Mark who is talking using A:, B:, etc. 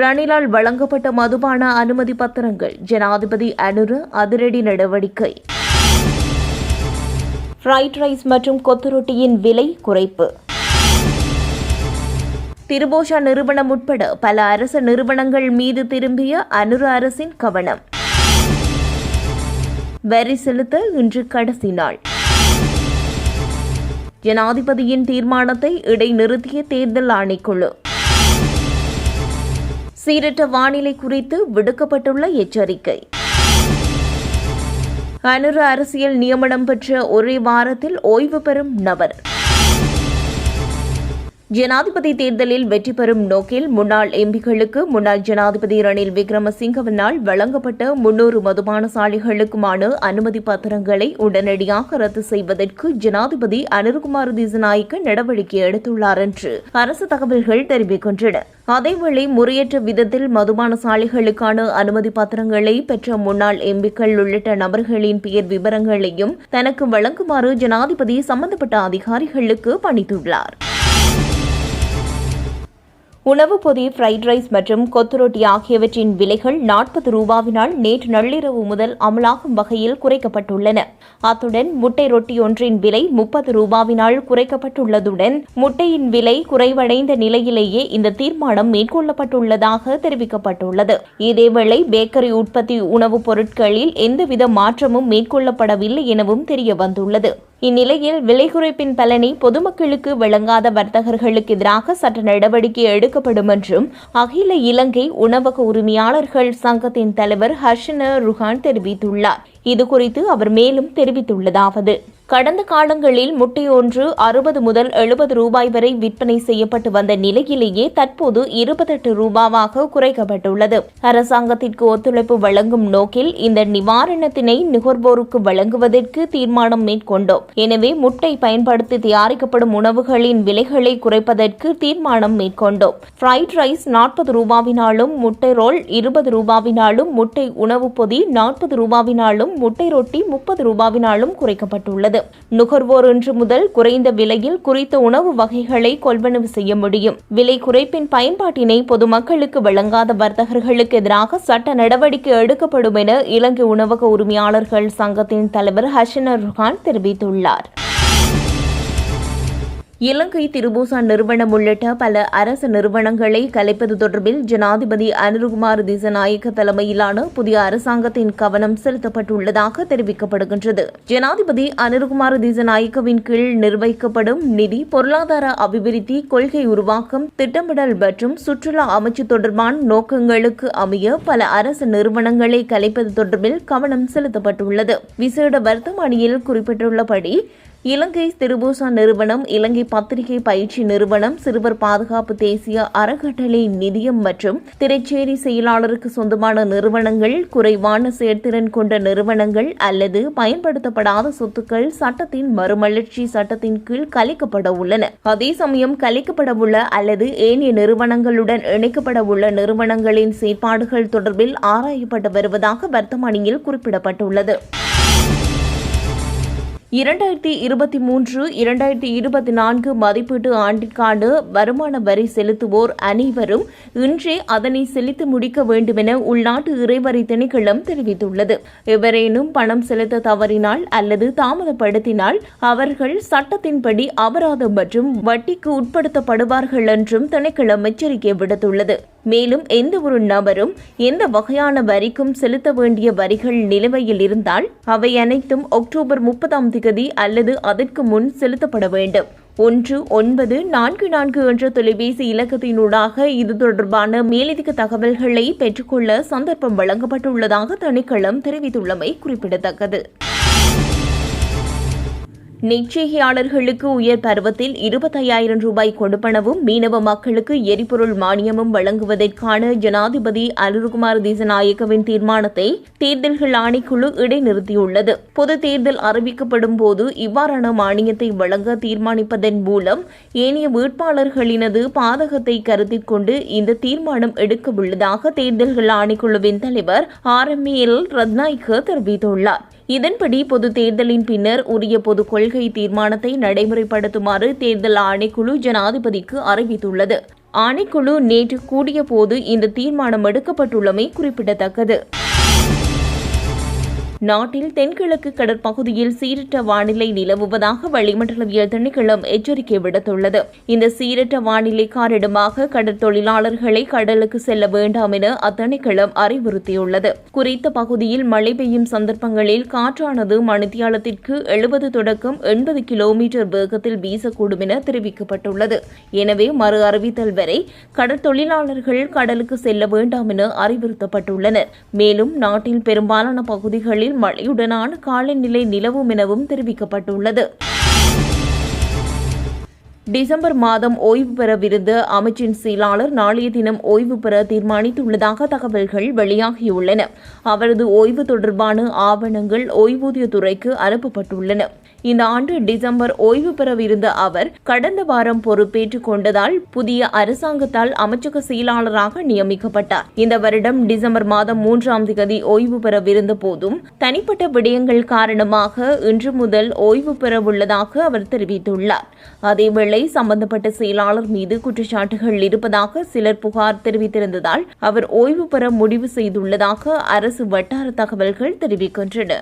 A: ரணிலால் வழங்கப்பட்ட மதுபான அனுமதி பத்திரங்கள் ஜனாதிபதி அனுர அதிரடி நடவடிக்கை. ஃப்ரைட் ரைஸ் மற்றும் கொத்துரொட்டியின் விலை குறைப்பு. திருபோஷா நிறுவனம் உட்பட பல அரசு நிறுவனங்கள் மீது திரும்பிய அனுர அரசின் கவனம். வரி செலுத்த இன்று கடைசி நாள். ஜனாதிபதியின் தீர்மானத்தை இடைநிறுத்திய தேர்தல் ஆணைக்குழு. சீரற்ற வானிலை குறித்து விடுக்கப்பட்டுள்ள எச்சரிக்கை. அனுர அரசியல் நியமனம் பெற்ற ஒரே வாரத்தில் ஓய்வு பெறும் நபர். ஜனாதிபதி தேர்தலில் வெற்றி பெறும் நோக்கில் முன்னாள் எம்பிக்களுக்கு முன்னாள் ஜனாதிபதி ரணில் விக்ரமசிங்கவினால் வழங்கப்பட்ட முன்னூறு மதுபான சாலைகளுக்குமான அனுமதி பத்திரங்களை உடனடியாக ரத்து செய்வதற்கு ஜனாதிபதி அனுர்குமார் திசநாய்க்கு நடவடிக்கை எடுத்துள்ளார் என்று அரசு தகவல்கள் தெரிவிக்கின்றன. அதேவேளை முறையற்ற விதத்தில் மதுபான சாலைகளுக்கான அனுமதி பத்திரங்களை பெற்ற முன்னாள் எம்பிக்கள் உள்ளிட்ட நபர்களின் பெயர் விவரங்களையும் தனக்கு வழங்குமாறு ஜனாதிபதி சம்பந்தப்பட்ட அதிகாரிகளுக்கு பணித்துள்ளார். உணவு பொதி ஃப்ரைட் ரைஸ் மற்றும் கொத்துரொட்டி ஆகியவற்றின் விலைகள் நாற்பது ரூபாவினால் நேற்று நள்ளிரவு முதல் அமலாகும் வகையில் குறைக்கப்பட்டுள்ளன. அத்துடன் முட்டை ரொட்டி ஒன்றின் விலை முப்பது ரூபாவினால் குறைக்கப்பட்டுள்ளதுடன் முட்டையின் விலை குறைவடைந்த நிலையிலேயே இந்த தீர்மானம் மேற்கொள்ளப்பட்டுள்ளதாக தெரிவிக்கப்பட்டுள்ளது. இதேவேளை பேக்கரி உற்பத்தி உணவுப் பொருட்களில் எந்தவித மாற்றமும் மேற்கொள்ளப்படவில்லை எனவும் தெரியவந்துள்ளது. இந்நிலையில் விலை குறைப்பின் பலனை பொதுமக்களுக்கு வழங்காத வர்த்தகர்களுக்கு எதிராக சட்ட நடவடிக்கை எடுக்கப்படும் என்றும் அகில இலங்கை உணவக உரிமையாளர்கள் சங்கத்தின் தலைவர் ஹர்ஷன ருஹான் தெரிவித்துள்ளார். இதுகுறித்து அவர் மேலும் தெரிவித்துள்ளதாவது. கடந்த காலங்களில் முட்டையொன்று அறுபது முதல் எழுபது ரூபாய் வரை விற்பனை செய்யப்பட்டு வந்த நிலையிலேயே தற்போது இருபத்தெட்டு ரூபாவாக குறைக்கப்பட்டுள்ளது. அரசாங்கத்திற்கு ஒத்துழைப்பு வழங்கும் நோக்கில் இந்த நிவாரணத்தினை நுகர்வோருக்கு வழங்குவதற்கு தீர்மானம் மேற்கொண்டோம். எனவே முட்டை பயன்படுத்தி தயாரிக்கப்படும் உணவுகளின் விலைகளை குறைப்பதற்கு தீர்மானம் மேற்கொண்டோம். ஃப்ரைட் ரைஸ் நாற்பது ரூபாவினாலும் முட்டை ரோல் இருபது ரூபாவினாலும் முட்டை உணவுப் பொதி நாற்பது ரூபாவினாலும் முட்டை ரொட்டி முப்பது ரூபாவினாலும் குறைக்கப்பட்டுள்ளது. நுகர்வோர் இன்று முதல் குறைந்த விலையில் குறித்த உணவு வகைகளை கொள்வனவு செய்ய முடியும். விலை குறைப்பின் பயன்பாட்டினை பொதுமக்களுக்கு வழங்காத வர்த்தகர்களுக்கு எதிராக சட்ட நடவடிக்கை எடுக்கப்படும் என இலங்கை உணவக உரிமையாளர்கள் சங்கத்தின் தலைவர் ஹசனர் ருஹான் தெரிவித்துள்ளார். இலங்கை திருபூசா நிறுவனம் உள்ளிட்ட பல அரசு நிறுவனங்களை கலைப்பது தொடர்பில் ஜனாதிபதி அனுருகுமார் திசநாயக்க தலைமையிலான புதிய அரசாங்கத்தின் கவனம் செலுத்தப்பட்டுள்ளதாக தெரிவிக்கப்படுகின்றது. ஜனாதிபதி அனுருகுமார் திசநாயக்கவின் கீழ் நிர்வகிக்கப்படும் நிதி பொருளாதார அபிவிருத்தி கொள்கை உருவாக்கம் திட்டமிடல் மற்றும் சுற்றுலா அமைச்சு தொடர்பான நோக்கங்களுக்கு அமைய பல அரசு நிறுவனங்களை கலைப்பது தொடர்பில் கவனம் செலுத்தப்பட்டுள்ளது. விசேட வர்த்தமானியில் குறிப்பிட்டுள்ளபடி இலங்கை திருபூசா நிறுவனம் இலங்கை பத்திரிகை பயிற்சி நிறுவனம் சிறுவர் பாதுகாப்பு தேசிய அறக்கட்டளை நிதியம் மற்றும் திரைச்சேரி செயலாளருக்கு சொந்தமான நிறுவனங்கள் குறைவான செயற்திறன் கொண்ட நிறுவனங்கள் அல்லது பயன்படுத்தப்படாத சொத்துக்கள் சட்டத்தின் மறுமலர்ச்சி சட்டத்தின் கீழ் கலைக்கப்பட உள்ளன. அதே சமயம் கலைக்கப்படவுள்ள அல்லது ஏனைய நிறுவனங்களுடன் இணைக்கப்பட உள்ள நிறுவனங்களின் செயற்பாடுகள் தொடர்பில் ஆராயப்பட்டு வருவதாக வர்த்தமானியில் குறிப்பிடப்பட்டுள்ளது. இரண்டாயிரத்தி இருபத்தி மூன்று இரண்டாயிரத்தி இருபத்தி நான்கு மதிப்பீட்டு ஆண்டிற்கான வருமான வரி செலுத்துவோர் அனைவரும் இன்றே அதனை செலுத்தி முடிக்க வேண்டுமென உள்நாட்டு இறைவரி திணைக்களம் தெரிவித்துள்ளது. எவரேனும் பணம் செலுத்த தவறினால் அல்லது தாமதப்படுத்தினால் அவர்கள் சட்டத்தின்படி அபராதம் மற்றும் வட்டிக்கு உட்படுத்தப்படுவார்கள் என்றும் திணைக்களம் எச்சரிக்கை விடுத்துள்ளது. மேலும் எந்த ஒரு நபரும் எந்த வகையான வரிக்கும் செலுத்த வேண்டிய வரிகள் நிலுவையில் இருந்தால் அவை அனைத்தும் அக்டோபர் முப்பதாம் தேதி தேதி அல்லது அதற்கு முன் செலுத்தப்பட வேண்டும். ஒன்று ஒன்பது நான்கு நான்கு என்ற தொலைபேசி இலக்கத்தினூடாக இது தொடர்பான மேலதிக தகவல்களை பெற்றுக்கொள்ள சந்தர்ப்பம் வழங்கப்பட்டுள்ளதாக திணைக்களம் தெரிவித்துள்ளமை குறிப்பிடத்தக்கது. நிச்சயியாளர்களுக்கு உயர் பருவத்தில் இருபத்தையாயிரம் ரூபாய் கொடுப்பனவும் மீனவ மக்களுக்கு எரிபொருள் மானியமும் வழங்குவதற்கான ஜனாதிபதி அருள்குமார் தீசநாயக்கவின் தீர்மானத்தை தேர்தல்கள் ஆணைக்குழு இடைநிறுத்தியுள்ளது. பொது தேர்தல் அறிவிக்கப்படும் போது இவ்வாறான மானியத்தை வழங்க தீர்மானிப்பதன் மூலம் ஏனைய வேட்பாளர்களினது பாதகத்தை கருத்தில் கொண்டு இந்த தீர்மானம் எடுக்கவுள்ளதாக தேர்தல்கள் ஆணைக்குழுவின் தலைவர் ஆர் எம் எல் ரத்நாயக்க தெரிவித்துள்ளார். இதன்படி பொது தேர்தலின் பின்னர் உரிய பொது கொள்கை தீர்மானத்தை நடைமுறைப்படுத்துமாறு தேர்தல் ஆணைக்குழு ஜனாதிபதிக்கு அறிவித்துள்ளது. ஆணைக்குழு நேற்று கூடிய போது இந்த தீர்மானம் எடுக்கப்பட்டுள்ளமை குறிப்பிடத்தக்கது. நாட்டில் தென்கிழக்கு கடற்பகுதியில் சீரற்ற வானிலை நிலவுவதாக வளிமண்டலவியல் திணைக்களம் எச்சரிக்கை விடுத்துள்ளது. இந்த சீரற்ற வானிலை காரணமாக கடற்தொழிலாளர்களை கடலுக்கு செல்ல வேண்டாம் என அத்திணைக்களம் அறிவுறுத்தியுள்ளது. குறித்த பகுதியில் மழை பெய்யும் சந்தர்ப்பங்களில் காற்றானது மணித்தியாலத்திற்கு எழுபது தொடக்கம் எண்பது கிலோமீட்டர் வேகத்தில் வீசக்கூடும் என தெரிவிக்கப்பட்டுள்ளது. எனவே மறு அறிவித்தல் வரை கடற்தொழிலாளர்கள் கடலுக்கு செல்ல வேண்டாம் என அறிவுறுத்தப்பட்டுள்ளனர். மேலும் நாட்டில் பெரும்பாலான பகுதிகளில் மழையுடனான காலநிலை நிலவும் எனவும் தெரிவிக்கப்பட்டுள்ளது. டிசம்பர் மாதம் ஓய்வு பெறவிருந்த அமைச்சின் செயலாளர் நாளைய தினம் ஓய்வு பெற தீர்மானித்துள்ளதாக தகவல்கள் வெளியாகியுள்ளன. அவரது ஓய்வு தொடர்பான ஆவணங்கள் ஓய்வூதியத்துறைக்கு அனுப்பப்பட்டுள்ளன. இந்த ஆண்டு டிசம்பர் ஓய்வு பெறவிருந்த அவர் கடந்த வாரம் பொறுப்பேற்றுக் கொண்டதால் புதிய அரசாங்கத்தால் அமைச்சக செயலாளராக நியமிக்கப்பட்டார். இந்த வருடம் டிசம்பர் மாதம் மூன்றாம் தேதி ஓய்வு பெறவிருந்த போதும் தனிப்பட்ட விடயங்கள் காரணமாக இன்று முதல் ஓய்வு பெறவுள்ளதாக அவர் தெரிவித்துள்ளார். அதேவேளை சம்பந்தப்பட்ட செயலாளர் மீது குற்றச்சாட்டுகள் இருப்பதாக சிலர் புகார் தெரிவித்திருந்ததால் அவர் ஓய்வு பெற முடிவு செய்துள்ளதாக அரசு வட்டார தகவல்கள் தெரிவிக்கின்றன.